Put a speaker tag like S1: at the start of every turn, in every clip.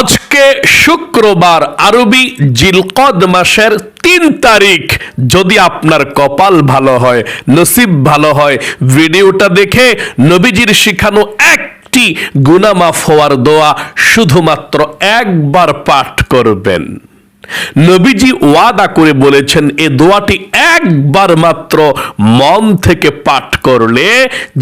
S1: আজকে শুক্রবার আরবি জিলকদ মাসের তিন তারিখ। যদি আপনার কপাল ভালো হয়, নসিব ভালো হয়, ভিডিওটা দেখে নবীজির শিখানো একটি গুনামাফ হওয়ার দোয়া শুধুমাত্র একবার পাঠ করবেন। নবীজি ওয়াদা করে বলেছেন, এ দোয়াটি একবার মাত্র মন থেকে পাঠ করলে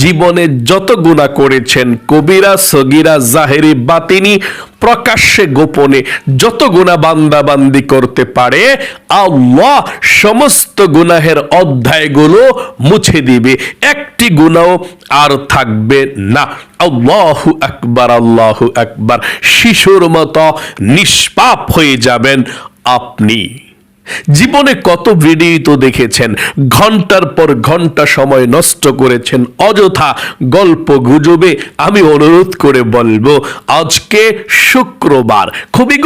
S1: জীবনে যত গুণা করেছেন, কবিরা, সগিরা, জাহেরি, বাতিনি প্রকাশ্যে গোপনে যত গুণা বান্দাবান্দি করতে পারে, আল্লাহ সমস্ত গুনাহের অধ্যায়গুলো মুছে দিবে। একটি গুণাও আর থাকবে না। আল্লাহু আকবার আল্লাহু আকবার। শিশুর মতো নিষ্পাপ হয়ে যাবেন আপনি। জীবনে কত ভিডিও তো দেখেছেন? ঘণ্টার পর ঘণ্টা সময় নষ্ট করেছেন। অযথা গল্প গুজবে আমি অনুরোধ করে বলব, আজকে শুক্রবার। খুবই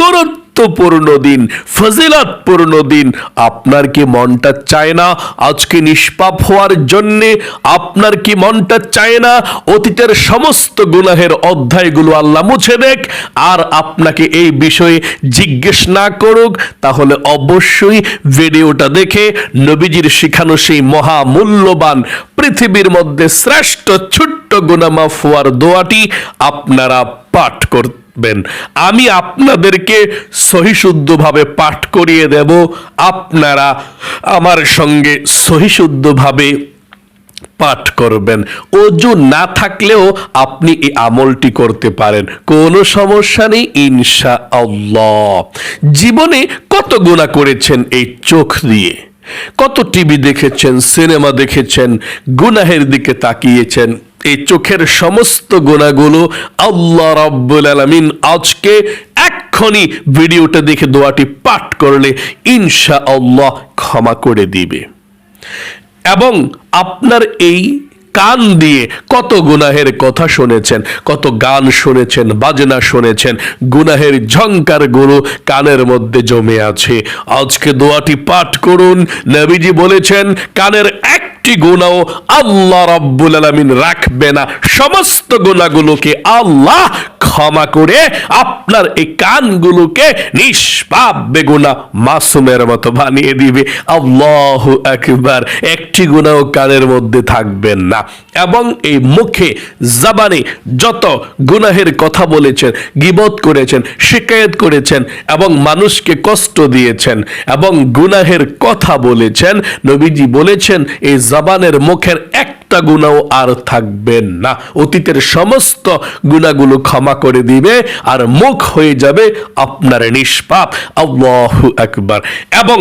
S1: গুরুত্বপূর্ণ দিন, ফজিলতপূর্ণ দিন। আপনার কি মনটা চায় না আজকে নিষ্পাপ হওয়ার জন্যে? আপনার কি মনটা চায় না অতীতের সমস্ত গুনাহের অধ্যায়গুলো আল্লাহ মুছে দেখ। আর আপনাকে এই বিষয়ে জিজ্ঞেস না করুক, তাহলে অবশ্যই ভিডিওটা দেখে নবীজির শিখানো সেই মহামূল্যবান পৃথিবীর মধ্যে শ্রেষ্ঠ ছোট্ট গুনামাফ হওয়ার দোয়াটি আপনারা পাঠ করবেন। আমি আপনাদেরকে সহিশুদ্ধভাবে পাঠ করিয়ে দেব। আপনারা আমার সঙ্গে সহিশুদ্ধভাবে পাঠ করবেন। অজু না থাকলেও আপনি এই আমলটি করতে পারেন। কোনো সমস্যা নেই ইনশা আল্লাহ জীবনে কত গুণা করেছেন এই চোখ দিয়ে? কত টিভি দেখেছেন, সিনেমা দেখেছেন, গুনাহের দিকে তাকিয়েছেন? এই চোখের সমস্ত গুণাগুলো আল্লাহ রাব্বুল আলামিন আজকে এক্ষুনি ভিডিওটা দেখে দোয়াটি পাঠ করলে ইনশা আল্লাহ ক্ষমা করে দিবে। এবং আপনার এই কান দিয়ে কত গুনাহের কথা শুনেছেন, কত গান শুনেছেন, বাজনা শুনেছেন, গুনাহের ঝঙ্কার গুরু কানের মধ্যে জমে আছে। আজকে দোয়াটি পাঠ করুন, নবীজি বলেছেন, কানের একটি গুণাও আল্লাহ রাব্বুল আলামিন রাখবে না। সমস্ত গুণাগুলোকে আল্লাহ ক্ষমা করে আপনার এই কানগুলোকে নিষ্পাপ বেগুনা মাসুমের মতো বানিয়ে দিবে। আল্লাহ একবার একটি গুণাও কানের মধ্যে থাকবেন না। এবং এই মুখে, জাবানে যত গুনাহের কথা বলেছেন, গিবত করেছেন, শিকায়ত করেছেন এবং মানুষকে কষ্ট দিয়েছেন এবং গুনাহের কথা বলেছেন, নবীজি বলেছেন, এই জাবানের মুখের এক একটা গুণাও আর থাকবেন না। অতীতের সমস্ত গুণাগুলো ক্ষমা করে দিবে আর মুখ হয়ে যাবে আপনার নিষ্পাপ। আল্লাহু একবার এবং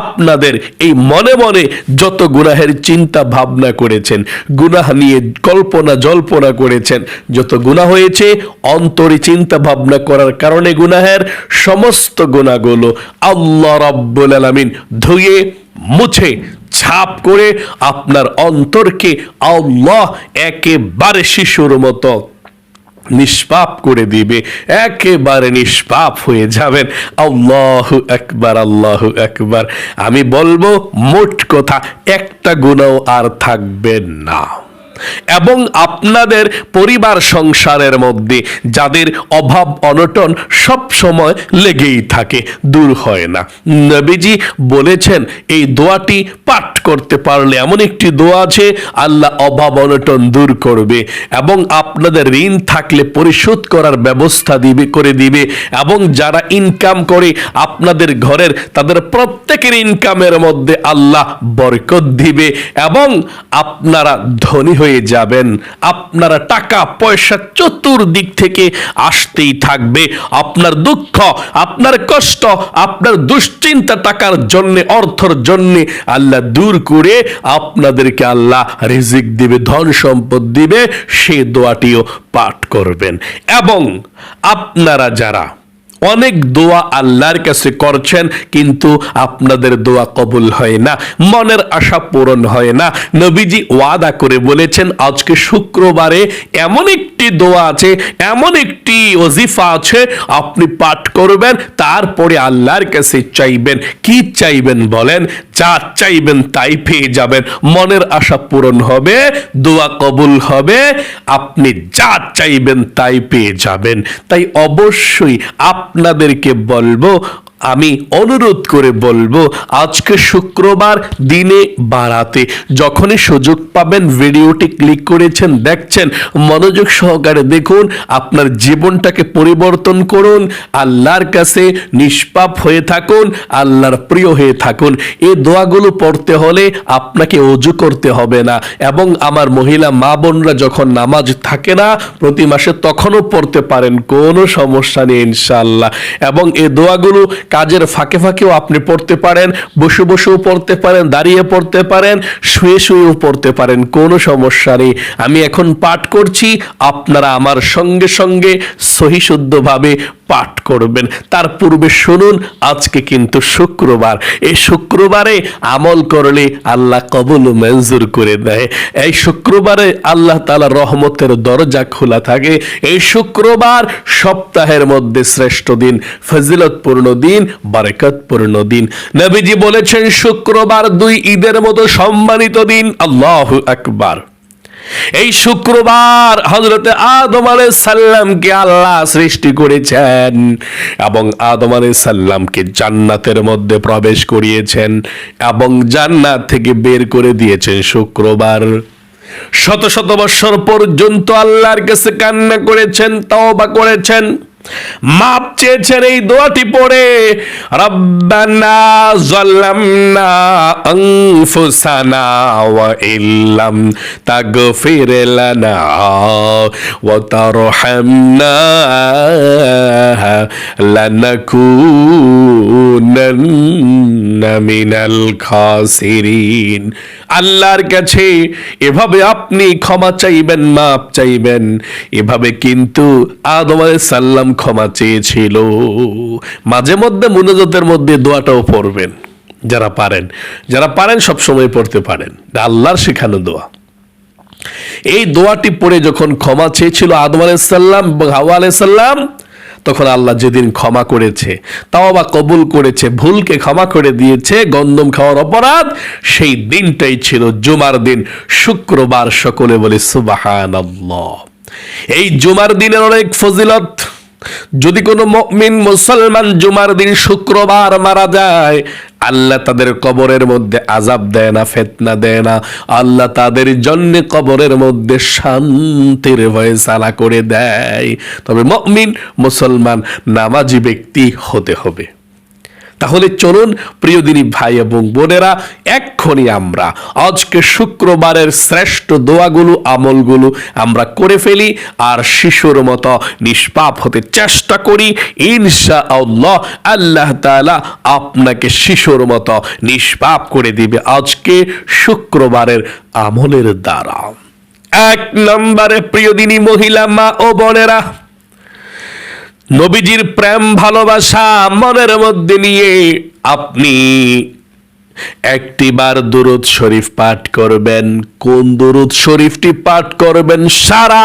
S1: আপনাদের এই মনে মনে যত গুনাহের চিন্তা ভাবনা করেছেন, গুনাহ নিয়ে কল্পনা জল্পনা করেছেন, যত গুনাহ হয়েছে, অন্তরে চিন্তা ভাবনা করার কারণে গুনাহের সমস্ত গুণাগুলো আল্লাহ রাব্বুল আলামিন ধুয়ে মুছে ছাপ করে আপনার অন্তরকে আল্লাহ একেবারে শিশুর মতো নিষ্পাপ করে দিবে, একেবারে নিষ্পাপ হয়ে যাবেন। আল্লাহ একবার আল্লাহ একবার। আমি বলব, মোট কথা, একটা গুণও আর থাকবে না। এবং আপনাদের পরিবার সংসারের মধ্যে যাদের অভাব, অনটন সব সময় লেগেই থাকে, দূর হয় না। নবীজি বলেছেন, এই দোয়াটি পাঠ করতে পারলে এমন একটি দোয়া আছে, আল্লাহ অভাব, অনটন দূর করবে এবং আপনাদের ঋণ থাকলে পরিশোধ করার ব্যবস্থা দিবে, করে দিবে এবং যারা ইনকাম করে আপনাদের ঘরের, তাদের প্রত্যেকের ইনকামের মধ্যে আল্লাহ বরকত দিবে এবং আপনারা ধনী হয়ে যাবেন। আপনারা টাকা, পয়সা চতুর্দিক থেকে আসতেই থাকবে। আপনার দুঃখ, আপনার কষ্ট, আপনার দুশ্চিন্তা টাকার জন্য, অর্থর জন্য আল্লাহ দূর করে আপনাদেরকে আল্লাহ রিজিক দিবে, ধন সম্পদ দিবে। সে দোয়াটিও পাঠ করবেন। এবং আপনারা যারা অনেক দোয়া আল্লাহর কাছে করছেন, কিন্তু আপনাদের দোয়া কবুল হয় না, মনের আশা পূরণ হয় না। নবীজি ওয়াদা করে বলেছেন, আজকে শুক্রবারে এমন একটি দোয়া আছে, এমন একটি ওজিফা আছে, আপনি পাঠ করবেন, তারপরে আল্লাহর কাছে চাইবেন। কি চাইবেন বলেন? যা চাইবেন তাই পেয়ে যাবেন। মনের আশা পূরণ হবে, দোয়া কবুল হবে, আপনি যা চাইবেন তাই পেয়ে যাবেন। তাই অবশ্যই আপ আপনাদেরকে বলব আমি অনুরোধ করে বলব, আজকে শুক্রবার দিনে বাড়াতে যখনই সুযোগ পাবেন ভিডিওটি ক্লিক করেছেন, দেখছেন, মনোযোগ সহকারে দেখুন, আপনার জীবনটাকে পরিবর্তন করুন, আল্লাহর কাছে নিষ্পাপ হয়ে থাকুন, আল্লাহর প্রিয় হয়ে থাকুন। এই দোয়াগুলো পড়তে হলে আপনাকে অজু করতে হবে না। এবং আমার মহিলা মা বোনরা যখন নামাজ থাকে না, প্রতি মাসে তখনও পড়তে পারেন, কোনো সমস্যা নেই ইনশাল্লাহ এবং এই দোয়াগুলো কাজের ফাঁকে ফাঁকেও আপনি পড়তে পারেন, বসে বসেও পড়তে পারেন, দাঁড়িয়ে পড়তে পারেন, শুয়ে শুয়েও পড়তে পারেন, কোনো সমস্যা নেই। আমি এখন পাঠ করছি, আপনারা আমার সঙ্গে সঙ্গে সহিশুদ্ধভাবে পাঠ করবেন। তার পূর্বে শুনুন, আজকে কিন্তু শুক্রবার। এই শুক্রবারে আমল করলে আল্লাহ কবুল মঞ্জুর করে দেয়। এই শুক্রবারে আল্লাহ তালা রহমতের দরজা খোলা থাকে। এই শুক্রবার সপ্তাহের মধ্যে শ্রেষ্ঠ দিন, ফজিলতপূর্ণ দিন। বারেকতপূর্ণ দিন। নবীজি বলেছেন, শুক্রবার দুই ঈদের মতো সম্মানিত দিন। আল্লাহ আকবার। এই শুক্রবার হজরতে আদম আলাই সাল্লামকে আল্লাহ সৃষ্টি করেছেন এবং আদম আলাই সাল্লামকে জান্নাতের মধ্যে প্রবেশ করিয়েছেন এবং জান্নাত থেকে বের করে দিয়েছেন শুক্রবার। শত শত বৎসর পর্যন্ত আল্লাহর কাছে কান্না করেছেন, তওবা করেছেন। মাপ চেয়েছেন এই দোয়াটি পড়ে, রব্বানা জাল্লামনা আনফুসানা ওয়া ইল্লাম তাগফির লানা ওয়া তারহামনা লানাকুনান্না মিনাল খাসিরিন। আল্লাহর কাছে এভাবে আপনি ক্ষমা চাইবেন মাপ চাইবেন। এভাবে কিন্তু আদম সাল্লাম ক্ষমা চেয়েছিল। মাঝে মধ্যে মুনাজাতের মধ্যে দোয়াটাও পড়বেন, যারা পারেন। যারা পারেন, সব সময় পড়তে পারেন। আল্লাহর শেখানো দোয়া। এই দোয়াটি পড়ে যখন ক্ষমা চেয়েছিল আদম আলাইসাল্লাম এবং হাওয়া আলাইসাল্লাম তখন আল্লাহ যেদিন ক্ষমা করেছে তাও বা কবুল করেছে, ভুলকে ক্ষমা করে দিয়েছে, গন্দম খাওয়ার অপরাধ, সেই দিনটাই ছিল জুমার দিন, শুক্রবার সকলে বলে সুবাহান এই জুমার দিনের অনেক ফজিলত যদি কোনো মমিন মুসলমান জুমার দিন শুক্রবার মারা যায়, আল্লাহ তাদের কবরের মধ্যে আজাব দেয় না, ফেতনা দেয় না। আল্লাহ তাদের জন্য কবরের মধ্যে শান্তির ফয়সালা করে দেয়। তবে মমিন মুসলমান নামাজি ব্যক্তি হতে হবে। তাহলে চলুন, প্রিয় দিনী ভাই এবং বোনেরা, এক্ষুনি আমরা আজকে শুক্রবারের শ্রেষ্ঠ দোয়াগুলো, আমলগুলো আমরা করে ফেলি আর শিশুর মতো নিষ্পাপ হতে চেষ্টা করি। ইনশা আল্লাহ আল্লাহ তাআলা আপনাকে শিশুর মতো নিষ্পাপ করে দিবে আজকে শুক্রবারের আমলের দ্বারা। এক নম্বরে, প্রিয় দিনী মহিলা মা ও বোনেরা নবীজির প্রেম ভালোবাসা মনের মধ্যে নিয়ে আপনি একটিবার দুরুদ শরীফ পাঠ করবেন। কোন দুরুদ শরীফটি পাঠ করবেন? সারা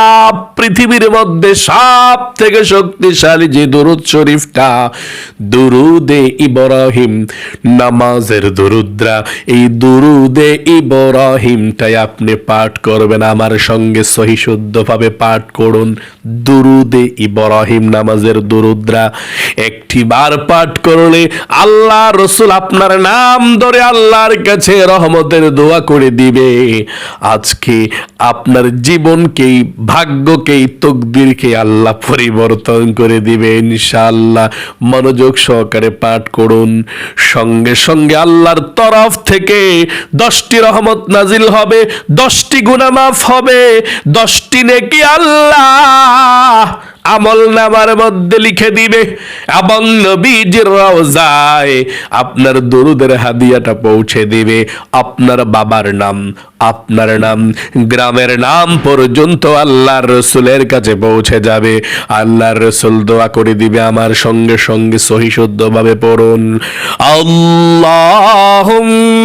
S1: পৃথিবীর মধ্যে সব থেকে শক্তিশালী যে দুরুদ শরীফটা, দুরুদে ইব্রাহিম নামাজের দুরুদ্রা। এই দুরুদে ইব্রাহিমটাই আপনি পাঠ করবেন। আমার সঙ্গে সহি শুদ্ধভাবে পাঠ করুন। দুরুদে ইব্রাহিম নামাজের দুরুদ্রা। একটি বার পাঠ করলে আল্লাহ রসুল আপনার নাম ধরে আল্লাহর কাছে রহমতের দোয়া করে দিবে। আজকে আপনার জীবনকেই, ভাগ্যকেই, তকদিরকে আল্লাহ পরিবর্তন করে দিবে ইনশাআল্লাহ। মনোযোগ সহকারে পাঠ করুন। সঙ্গে সঙ্গে আল্লাহর তরফ থেকে দশটি রহমত নাজিল হবে, দশটি গুনামাফ হবে, দশটি নেকি আল্লাহ আমল নামার মধ্যে লিখে দিবে, এবং নবীজির রওজায় আপনার দরুদের হাদিয়াটা পৌঁছে দিবে। আপনার বাবার নাম, আপনার নাম, গ্রামের নাম পর্যন্ত আল্লাহর রসুলের কাছে পৌঁছে যাবে। আল্লাহর রসুল দোয়া করে দিবে আমার সঙ্গে সঙ্গে সহিশুদ্ধভাবে পড়ুন। আল্লাহুম্মা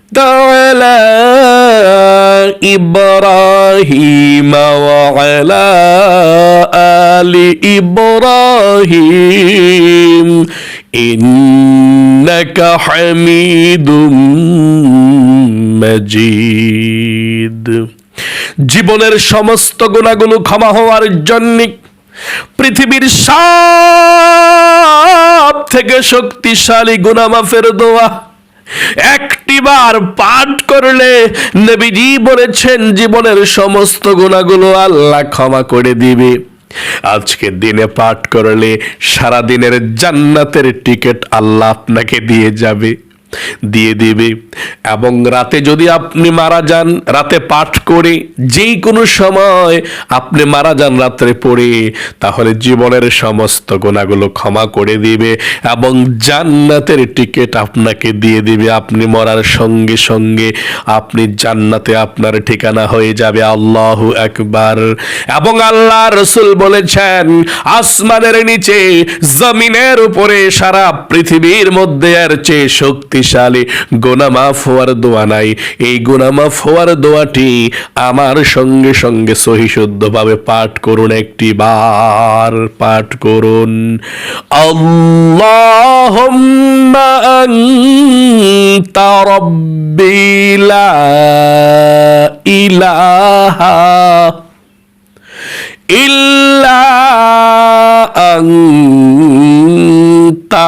S1: على إبراهيم وعلى آل إبراهيم إنك حميد مجيد জীবনের সমস্ত গুণাগুলো ক্ষমা হওয়ার জন্য পৃথিবীর সব থেকে শক্তিশালী গুনামাফের দোয়া একটিবার পাঠ করলে নবীজি বলেছেন, জীবনের সমস্ত গুণাগুলো আল্লাহ ক্ষমা করে দিবে। আজকে দিনে পাঠ করলে সারা দিনের জান্নাতের টিকিট আল্লাহ আপনাকে দিয়ে যাবে। দিয়ে দিবে। এবং রাতে যদি আপনি মারা যান, রাতে পাঠ করে যেই কোনো সময় আপনি মারা যান রাত্রে পড়ে, তাহলে জীবনের সমস্ত গুণাগুলো ক্ষমা করে দিবে এবং জান্নাতের টিকিট আপনাকে দিয়ে দিবে। আপনি মরার সঙ্গে সঙ্গে আপনি জান্নাতে আপনার ঠিকানা হয়ে যাবে। আল্লাহ একবার এবং আল্লাহ রসুল বলেছেন, আসমানের নিচে, জমিনের উপরে সারা পৃথিবীর মধ্যে এর চেয়ে শক্তিশালী গোনামাফ হওয়ার দোয়া নাই। এই গোনামাফ হওয়ার দোয়াটি আমার সঙ্গে সঙ্গে সহিশুদ্ধভাবে পাঠ করুন একটি বার। পাঠ করুন, আল্লাহুম্মা আনতা ইলাহা ইল্লা আনতা।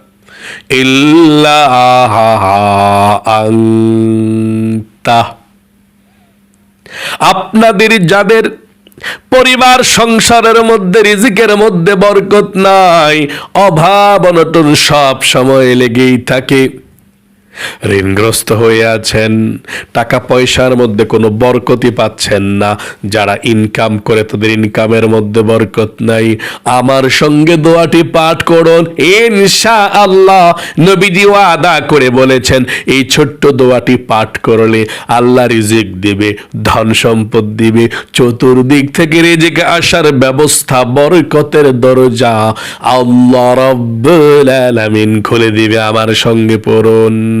S1: إلا أنت আপনাদের যাদের পরিবার সংসারের মধ্যে রিজিকের মধ্যে বরকত নাই অভাব অনটন সব সময় লেগেই থাকে ঋণগ্রস্ত হয়ে আছেন টাকা পয়সার মধ্যে কোনো বরকতি পাচ্ছেন না। যারা ইনকাম করে তাদের ইনকামের মধ্যে বরকত নাই। আমার সঙ্গে দোয়াটি পাঠ করুন ইনশা আল্লাহ নবীজি আদা করে বলেছেন, এই ছোট্ট দোয়াটি পাঠ করলে আল্লাহ রিজিক দিবে, ধন সম্পদ দিবে, চতুর্দিক থেকে রিজিক আসার ব্যবস্থা, বরকতের দরজা আল্লাহ রব্বুল আলামিন খুলে দিবে। আমার সঙ্গে পড়ুন।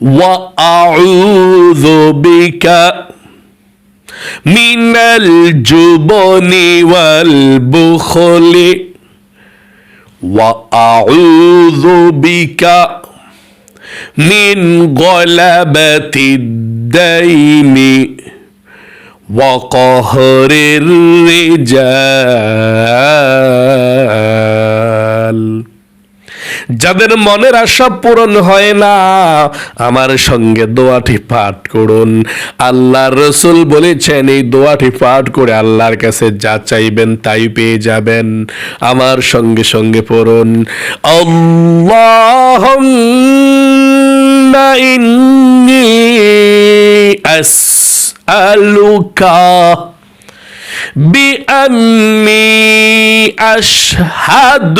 S1: وأعوذ بك من الجبن والبخل. وأعوذ بك من غلبة الدين وقهر الرجال. যাদের মনের আশা পূরণ হয় না আমার সঙ্গে দোয়াটি পাঠ করুন আল্লাহর রসুল বলেছেন এই দোয়াটি পাঠ করে আল্লাহর কাছে যা চাইবেন তাই পেয়ে যাবেন আমার সঙ্গে সঙ্গে পড়ুন আল্লাহ ইন্নি আসআলুকা بأني أشهد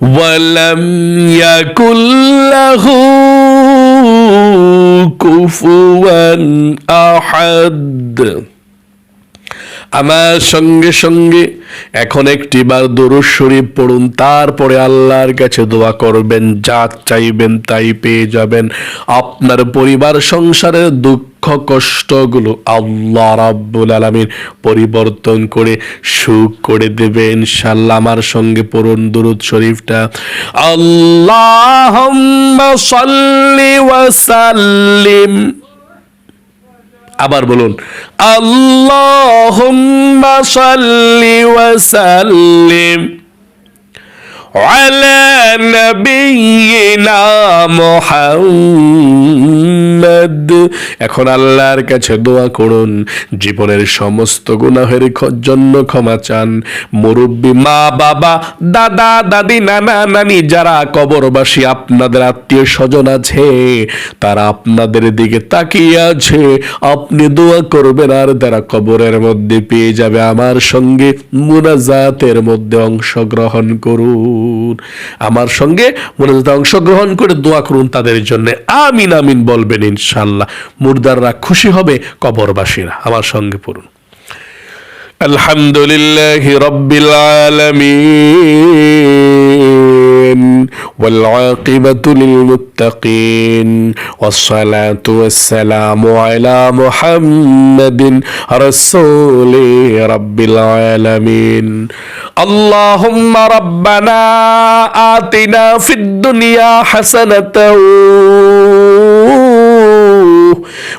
S1: ولم يكن له كفوا أحد আমার সঙ্গে সঙ্গে এখন একটি বার দরুদ শরীফ পড়ুন তারপরে আল্লাহর কাছে দোয়া করবেন যা চাইবেন তাই পেয়ে যাবেন আপনার পরিবার সংসারের দুঃখ কষ্টগুলো আল্লাহ রাব্বুল আলামিন পরিবর্তন করে, সুখ করে দেবে ইনশাল্লাহ আমার সঙ্গে পড়ুন দুরুদ শরীফটা। আল্লাহুম্মা সাল্লি ওয়া সাল্লিম। আবার বলুন, আল্লাহুম্মা সাল্লি ওয়া সাল্লিম। على نبينا মুহাম্মদ এখন আল্লাহর কাছে দোয়া করুন জীবনের সমস্ত গুনাহের খ- জন্য ক্ষমা চান মুরব্বী মা বাবা দাদা দাদি নানা নানি যারা কবরবাসী আপনাদের আত্মীয় স্বজন আছে তারা আপনাদের দিকে তাকিয়ে আছে আপনি দোয়া করবেন আর তারা কবরের মধ্যে পেয়ে যাবে আমার সঙ্গে মুনাজাতের মধ্যে অংশগ্রহণ করুন করুন। আমার সঙ্গে মোনাজাতে অংশগ্রহণ করে দোয়া করুন তাদের জন্য। আমিন আমিন বলবেন ইনশাল্লাহ মুর্দাররা খুশি হবে কবরবাসীরা। আমার সঙ্গে পড়ুন। আলহামদুলিল্লাহ রব্বিল আলমিন। والعاقبة للمتقين والصلاة والسلام على محمد رسول رب العالمين. اللهم ربنا آتنا في الدنيا حسنة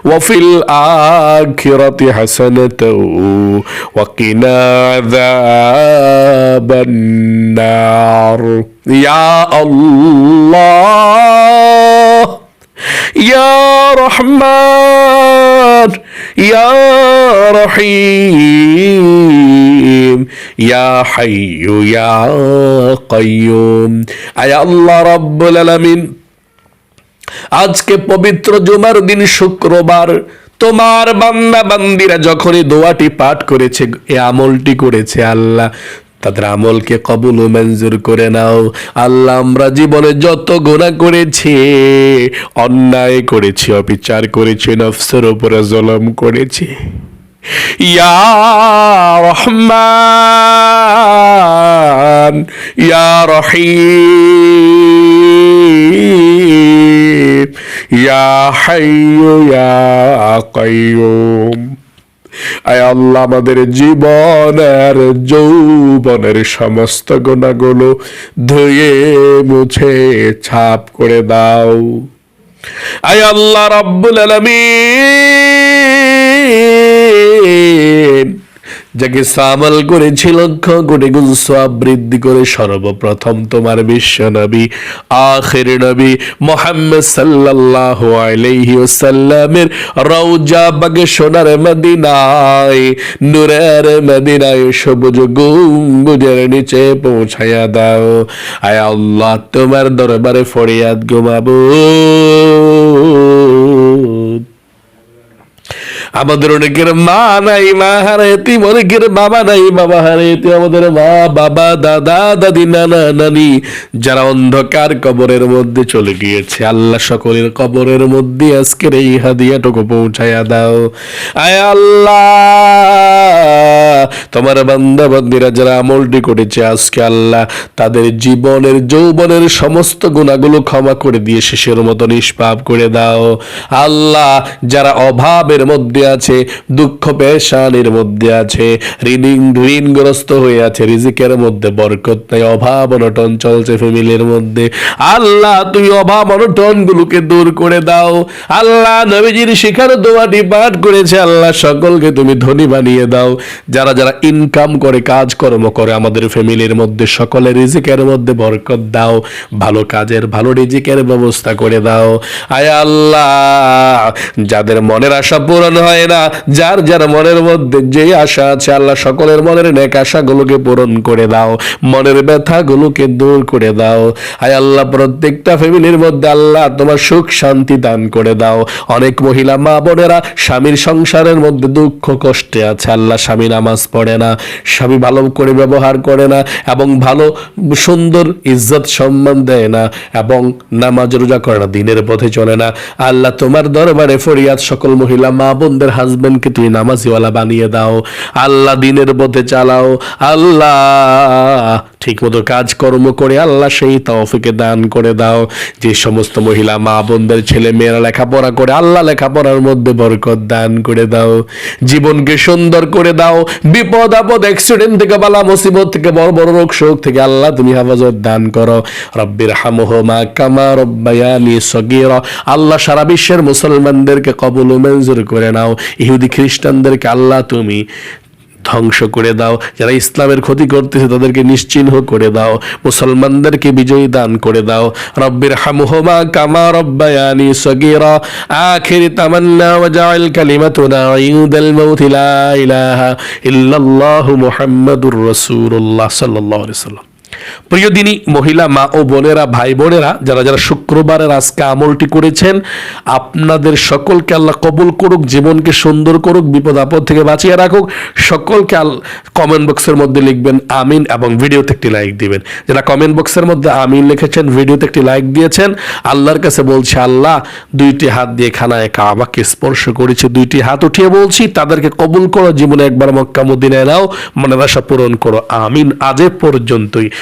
S1: وفي الآخرة حسنة وقنا عذاب النار. يا الله يا رحمن يا رحيم يا حي يا قيوم. أي الله رب العالمين. আজকে পবিত্র জুমার দিন শুক্রবার। তোমার বান্দা বান্দিরা যখনই দোয়াটি পাঠ করেছে, এ আমলটি করেছে আল্লাহ, তাদের আমলকে কবুল ও মঞ্জুর করে নাও। আল্লাহ, আমরা জীবনে যত গোনা করেছি, অন্যায় করেছি, অবিচার করেছি, নফসের উপরে জলম করেছি। ইয়া রহমান, ইয়া রহিম, ইয়া হাইয়ু, ইয়া কাইয়ুম। আল্লাহ, আমাদের জীবনের, যৌবনের সমস্ত গুণাগুলো ধুয়ে, মুছে, ছাপ করে দাও। আয় আল্লাহ, রব্বুল আলামিন। যাকে সামাল করেছি লক্ষ কোটি গুণ সওয়াব বৃদ্ধি করে সর্বপ্রথম তোমার বিশ্ব নবী, আখের নবী মোহাম্মদ সাল্লাল্লাহু আলাইহি ওয়াসাল্লামের রওজা বাগে সোনার মদিনায়, নূরের মদিনায় সবুজ গম্বুজের নিচে পৌঁছায়া দাও। আয় আল্লাহ, তোমার দরবারে ফরিয়াদ ঘুমাবো আমাদের অনেকের মা নাই, মা হারাইতি অনেকের বাবা নাই, বাবা হারাইতি আমাদের মা, বাবা, দাদা, দাদি, নানা, নানি, যারা অন্ধকার কবরের মধ্যে চলে গিয়েছে। আল্লাহ সকলের কবরের মধ্যে আজকের এই হাদিয়াটুকু পৌঁছায়া দাও। আয় আল্লাহ! তোমার বান্দা বান্দিরা যারা আমলটি করেছে আজকে আল্লাহ, তাদের জীবনের, যৌবনের সমস্ত গুণাগুলো ক্ষমা করে দিয়ে শেষের মতো নিষ্পাপ করে দাও। আল্লাহ, যারা অভাবের মধ্যে আছে, দুঃখ পেশানির মধ্যে আছে, ঋণ ঋণগ্রস্ত হয়ে আছে, রিজিকের মধ্যে বরকত নাই, অভাব অনটন চলছে ফ্যামিলির মধ্যে। আল্লাহ তুই অভাব অনটন গুলোকে দূর করে দাও। আল্লাহ, নবীজির শিখার দোয়াটি পাঠ করেছে। আল্লাহ, সকলকে তুমি ধনী বানিয়ে দাও। যারা যারা ইনকাম করে, কাজকর্ম করে, আমাদের ফ্যামিলির মধ্যে সকলের রিজিকের মধ্যে বরকত দাও। ভালো কাজের, ভালো রিজিকের ব্যবস্থা করে দাও। আয় আল্লাহ, যাদের মনের আশা পূরণ হয় না। যার যার মনের মধ্যে যে আশা আছে, আল্লাহ সকলের মনের নেক আশাগুলোকে পূরণ করে দাও। মনের ব্যথাগুলোকে দূর করে দাও। আয় আল্লাহ, প্রত্যেকটা ফ্যামিলির মধ্যে আল্লাহ তোমার সুখ শান্তি দান করে দাও। অনেক মহিলা মা বোনেরা স্বামীর সংসারের মধ্যে দুঃখ কষ্টে আছে। আল্লাহ স্বামী নামাজ পড়ে না, স্বামী ভালো করে ব্যবহার করে না এবং ভালো, সুন্দর ইজ্জত সম্মান দেয় না এবং নামাজ রোজা করে না দিনের পথে চলে না। আল্লাহ তোমার দরবারে ফরিয়াদ সকল মহিলা মা বোনদের হাজবেন্ডকে তুমি নামাজিওয়ালা বানিয়ে দাও। আল্লাহ দিনের পথে চালাও। আল্লাহ ঠিক মতো কাজকর্ম করে আল্লাহ সেই তৌফিকে দান করে দাও। যে সমস্ত মহিলা, মা বোনদের, ছেলে মেয়েরা লেখাপড়া করে আল্লাহ লেখাপড়ার মধ্যে বরকত দান করে দাও। জীবনকে সুন্দর করে দাও। বিপদ, আপদ অ্যাক্সিডেন্ট থেকে বালা, মুসিবত থেকে বড় বড় রোগ, শোক থেকে আল্লাহ তুমি হেফাজত দান করো। রব্বির হামহমা কামা রব্বায়ানি সগীরা। আল্লাহ সারা বিশ্বের মুসলমানদেরকে কবুল মঞ্জুর করে নাও। ইহুদি খ্রিস্টানদেরকে আল্লাহ তুমি ধ্বংস করে দাও। যারা ইসলামের ক্ষতি করতেছে, তাদেরকে নিশ্চিহ্ন করে দাও। মুসলমানদেরকে বিজয়ী দান করে দাও। রব্বির হামহুমা কামা রব্বায়ানি সগীরা। আখির তামান্না ওয়াজআল কালিমাতুনা ইউদাল মাউতি লা ইলাহা ইল্লাল্লাহু মুহাম্মাদুর রাসূলুল্লাহ সাল্লাল্লাহু আলাইহি সাল্লাম প্রিয় দিনী মহিলা মা ও বোনেরা, ভাই বোনেরা, যারা যারা শুক্রবারের আজকে আমলটি করেছেন, আপনাদের সকলকে আল্লাহ কবুল করুক, জীবনকে সুন্দর করুক, বিপদ আপদ থেকে বাঁচিয়ে রাখুক। সকলকে আল কমেন্ট বক্সের মধ্যে লিখবেন, আমিন, এবং ভিডিওতে একটি লাইক দিবেন। যারা কমেন্ট বক্সের মধ্যে আমিন লিখেছেন, ভিডিওতে একটি লাইক দিয়েছেন, আল্লাহর কাছে বলছে, আল্লাহ, দুইটি হাত দিয়ে খানায় কাবাকে স্পর্শ করেছে, দুইটি হাত উঠিয়ে বলছি, তাদেরকে কবুল করো, জীবনে একবার মক্কা মদিনায় নাও, মনের পূরণ করো, আমিন, আজ পর্যন্তই।